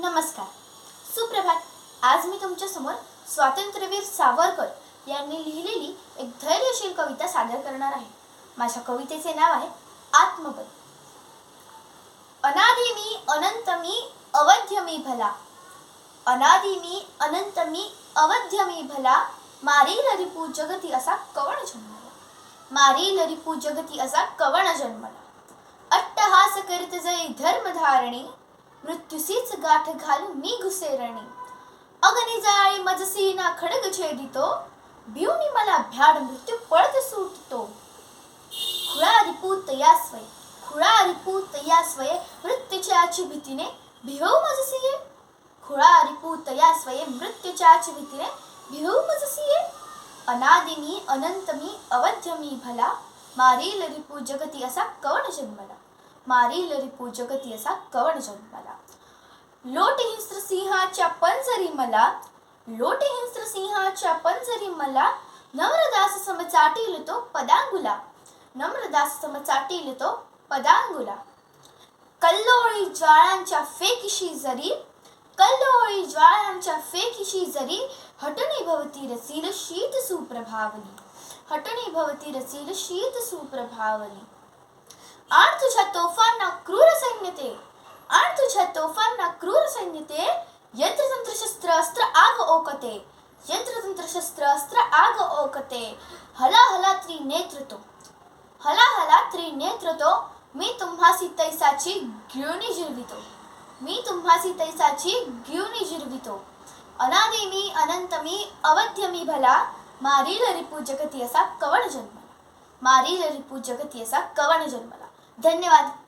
नमस्कार. सुप्रभात. आज मी तुमच्यासमोर स्वातंत्र्यवीर सावरकर यांनी लिहिलेली एक धैर्यशील कविता सादर करणार आहे. माझ्या कवितेचे नाव आहे आत्मबल. अनादि मी अनंत मी अवध्य मी भला. अनादि मी अनंत मी अवध्य मी भला. मारी लरिपू जगती असा कवण जन्मला. मारी लरिपू जगती असा कवण जन्मला. अट्टहास करीत जय धर्मधारणी. मृत्यूसीच गाठ घालून मी घुसेरणी अग्नी जाळी मजसी ना खडग छेदितो. भिवनी मला भ्याड मृत्यू पळत सुटतो. खुळा रिपूत या स्वय खुळा रिपूत या स्वय मृत्यूच्याची भीतीने भिवू मजसिये. खुळा रिपूत या स्वय मृत्यूच्याची भीतीने भिवू मजसिये. अनादिनी अनंत मी अवध्य मी भला मारील रिपू जगती असा कवण जन्मला. मारील रिपू जगती असा कवण जन्मला. लोट हिंस्र सिंहाच्या पंजरी मला लोट हिंस्र सिंहाच्या पंजरी मला नम्रदास समचाटील तो पदांगुला नम्रदास समचाटील तो पदांगुला. कल्लोळी ज्वाळांच्या फेकीशी जरी कल्लोळी ज्वाळांच्या फेकीशी जरी हटणी भवती रसील शीत सुप्रभावली हटणी भवती रसील शीत सुप्रभावली आण तुझ्या तोफांना क्रूर सैन्यते. आण तुझ्या तोफांना क्रूर सैन्यते. यंत्रतंत्र शस्त्र अस्त्र आग ओकते. यंत्रतंत्र शस्त्र अस्त्र आग ओकते. हला हला त्रिनेत्र तो हला हला त्रिनेत्र तो मी तुम्हासी तैसाची घेऊनी जिरवितो. मी तुम्हासी तैसाची घेऊनी जिरवितो. अनादि मी अनंत मी अवध्य मी भला. मारील रिपू जगती असा कवण जन्मला मारील रिपू जगती असा कवण जन्मला. धन्यवाद.